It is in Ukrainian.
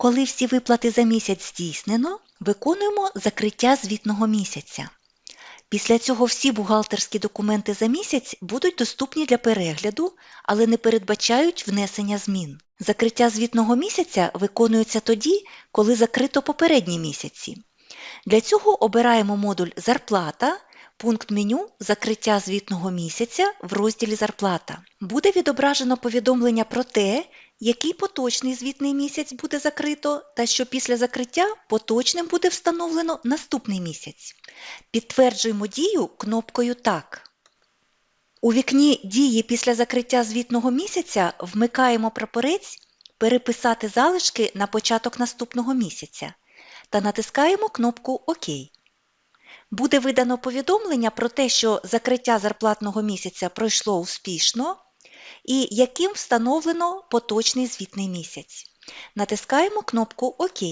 Коли всі виплати за місяць здійснено, виконуємо закриття звітного місяця. Після цього всі бухгалтерські документи за місяць будуть доступні для перегляду, але не передбачають внесення змін. Закриття звітного місяця виконується тоді, коли закрито попередні місяці. Для цього обираємо модуль Зарплата, пункт меню Закриття звітного місяця в розділі Зарплата. Буде відображено повідомлення про те, який поточний звітний місяць буде закрито, та що після закриття поточним буде встановлено наступний місяць. Підтверджуємо дію кнопкою Так. У вікні Дії після закриття звітного місяця вмикаємо прапорець Переписати залишки на початок наступного місяця та натискаємо кнопку ОК. Буде видано повідомлення про те, що закриття зарплатного місяця пройшло успішно і яким встановлено поточний звітний місяць. Натискаємо кнопку ОК.